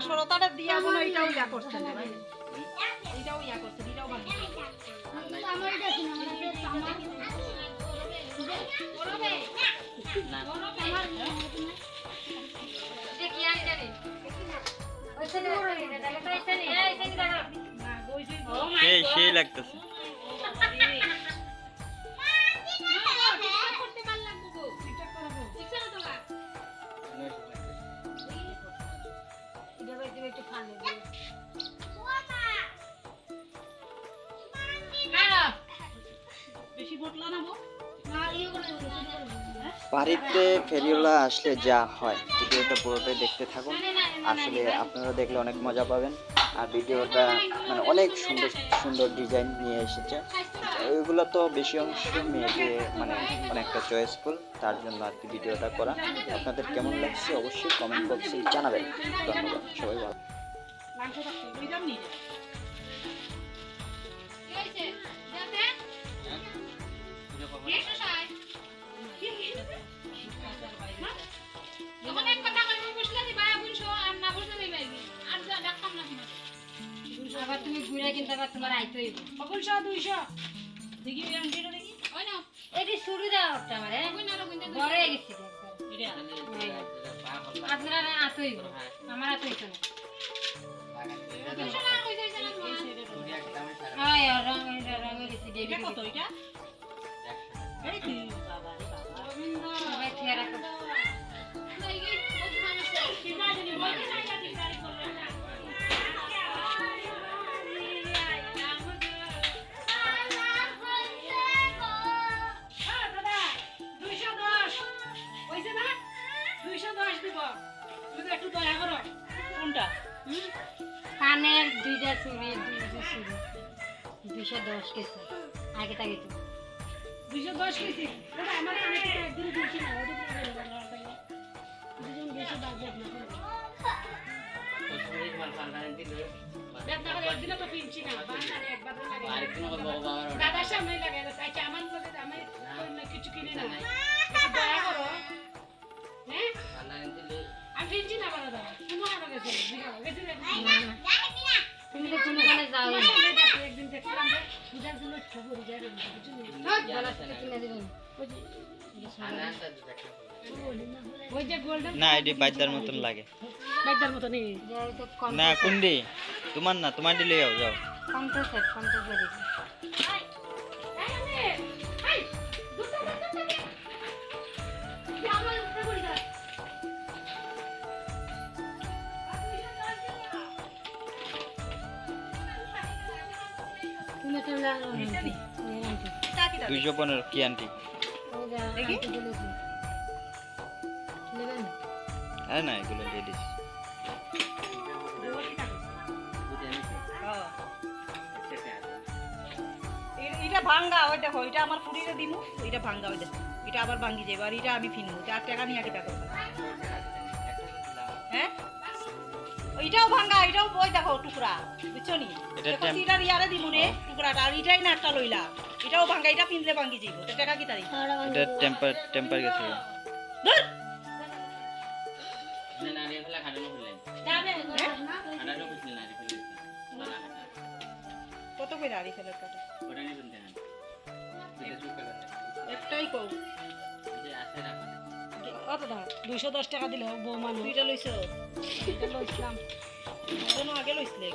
সরতাটা দিয়া মনে এটাও ইয়া ভাই এটাও ইয়া করছেন এটাও ভালো। সেই সেই লাগতেছে। বেশি বটলা না বাড়িতে ফেরিওলা আসলে যা হয় ভিডিওটা পুরোটাই দেখতে থাকুন। আসলে আপনারা দেখলে অনেক মজা পাবেন। আর ভিডিওটা মানে অনেক সুন্দর সুন্দর ডিজাইন নিয়ে এসেছে। ওইগুলো তো বেশি অংশ মেয়েকে মানে অনেকটা চয়েসফুল তার জন্য আর কি ভিডিওটা করা। আপনাদের কেমন লাগছে অবশ্যই কমেন্ট বক্সে জানাবেন। ধন্যবাদ সবাই ভালো। আবার তুমি ঘুরে কিন্তু আবার তোমার আইতে হইব। দুইশো। দেখি। এটি শুরু দেওয়া হচ্ছে আমার বড় হয়ে গেছে। আপনার আতই আমার আতই তো না। রং রং গেছে এটা কত এটা? বাবা দুইশো দশ কেজি আগে তাকে তো 210 কেজি। দাদা, আমার একদিনও দিয়েছি না, ওটা দিয়ে দেবো, দাদা, দুজন বেশি লাগে। দাদার সামনে লাগে, আচ্ছা, আমার আমি কিছু কিনি না। দয়া করো। হ্যাঁ? আমি কিনছি না, বাবা, দাদা। তুমি আমার কাছে? তুমি তো যাও একদিন যে পূজার জন্য খবর যায়। কিনে দেবেন ওই যে গোল্ডেন না এটি বাদ্যার মতন লাগে। বাইদার মতো নেই কম না কুন্ডি তোমার না তোমার দিলে যাও যাও। কমতে সেট কমতে দুইশো পনেরো কি আন্টি? আরে না এগুলো লেডিস এটা ভাঙ্গা ওই দেখো এটা আমার ফুরিয়ে দিমু এটা ভাঙ্গা ওই দেখো। এটা আবার ভাঙ্গি যাবে আর এটা আমি ফিনবো চার টাকা নিয়ে আগে দেখো হ্যাঁ? এটাও ভাঙ্গা এটাও বই দেখো টুকরা বুঝছ নি? এটা দেখো টেম- সিটার ইয়ারে দিমু রে টুকরাটা আর এটাই না একটা লইলা। এটাও ভাঙ্গা এটা পিনলে ভাঙ্গি যাইব। তো টাকা কি তারি এটা টেম্পার টেম্পার গেছে। ধুর! কত করে আড়ি ফেলে কাটা একটাই কও। কত দাম দুইশো দশ টাকা দিলে বউ মানুষ। দুইটা লইছো? লইছিলাম। আগে লইছিলে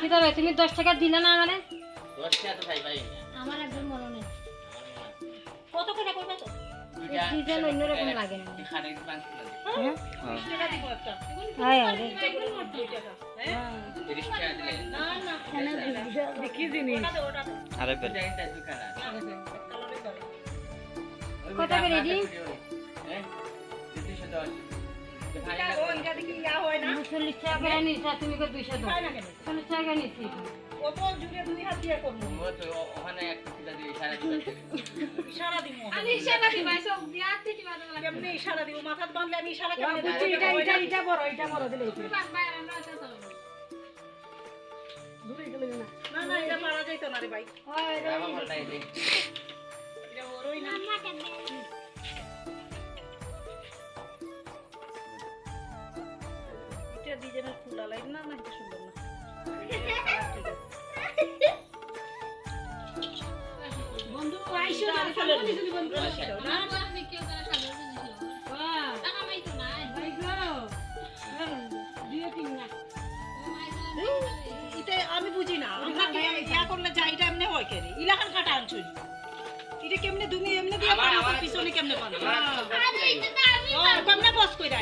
কি তবে তুমি দশ টাকা দিলে না আমারে? আমার একদম মনে নেই। কত করে করবে তো? ডিজাইন অন্যরকম লাগে না। হ্যাঁ? বিশ টাকা দিব একটা। হয়? আরে কত করে দি চল্লিশ টাকা করে তুমি দুইশো চল্লিশ টাকা না না এটা মারা যাইতো না রে ভাই। না না এটা সুন্দর না। বন্ধু আইসো না ফেলে বন্ধু। না? বাহ ভাই গো। দিয়ে তিন না। এটা আমি বুঝি না। আমরা ইয়া করলে যা এটা এমনি হয় কেন ইলাকান কাটা আনছুন এটা কেমনে তুমি এমনি দিয়ে পিছনে কেমনে ও কেমনে বস কইরা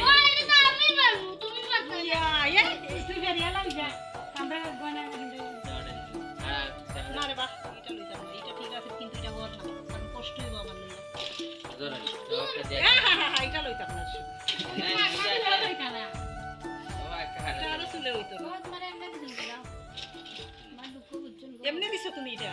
এমনি দিছো তুমি এটা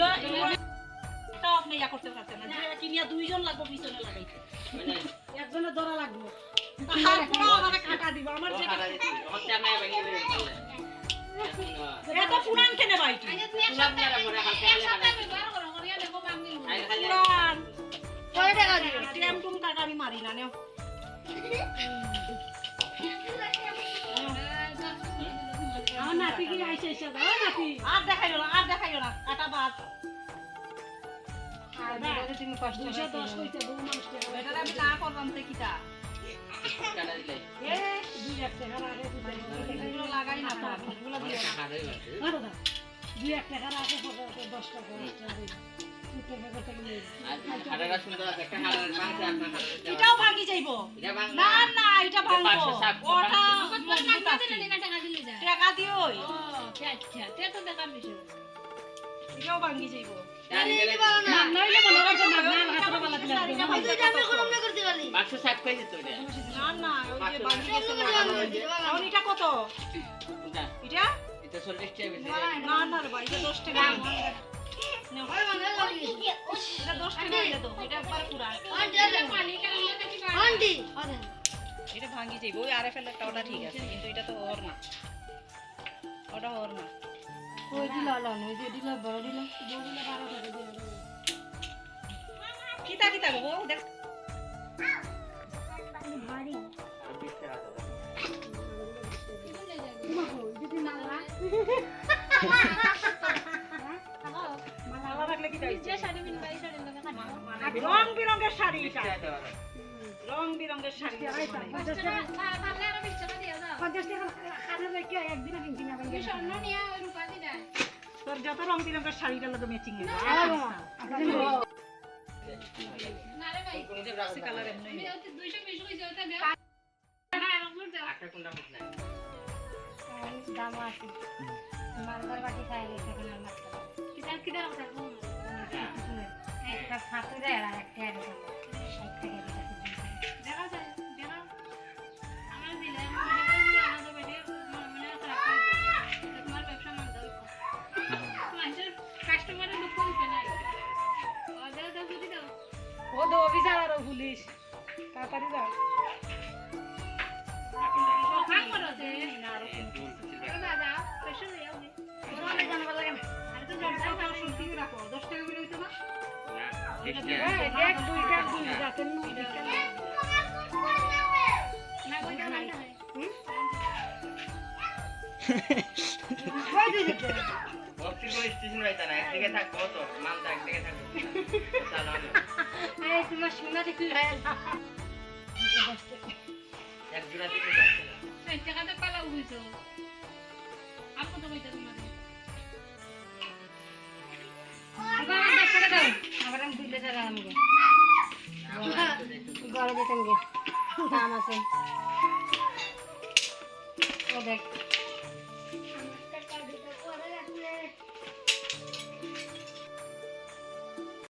হয় ইয়া এটা আপনি ইয়া করতে পারতেন না কিনিয়া দুইজন লাগবে পিছনে লাগাইতে একজনের ধরা লাগবে কাটা দিব আমার এত পুরান কেনে বাইটি পুরান কয় টাকা দিবে টেম টুম কাটা আমি মারি না নেও কি আইসে আইসে দাও নাতি আর দেখাইও না আর দেখাইও না কাটা বাদ আর দিলে তুমি কষ্ট দুশো দশ কইছে বউ মানুষ এটা আমি না করলাম তে কিটা এ দুই এক টাকা আগে এগুলো লাগাই না তো এগুলো দিও না না দাদা দুই এক টাকা আগে দশ টাকা এটাও ভাঙি যাইব না না এটা ভাঙবো টাকা দিও কত এটা এটা চল্লিশ টাকা না না রে ভাই এটা দশ টাকা এটা দশ টাকা এটা দাও এটা একবার পুরা এটা ভাঙি যাইব ওই আরে ফেলারটা ওটা ঠিক আছে কিন্তু এটা তো ওর না ওটা ওর না ওই দিল আলান ওই যে দিল বড় দিল। কিতা কিতা গো বউ দেখ। আর বিশ টাকা দাও। মালা রাখলে কিতা হইছে? রং বিরঙের শাড়ি। এটা টাকা। রং তোর যত রং বিরঙের শাড়িটা লাগে ম্যাচিং এর একটা ফাঁকি দেয় আর একটা তাড়াতাড়ি যাও। স্টেশন রাইতা না একদিকে থাকব তো মালদা একদিকে থাকব চালো তোমার সোনা দেখি এক জোড়া দিকে যাচ্ছে না। আবার আমি দুই টাকা আমাকে আমার তো যেতাম গে দাম আছে। ও দেখ।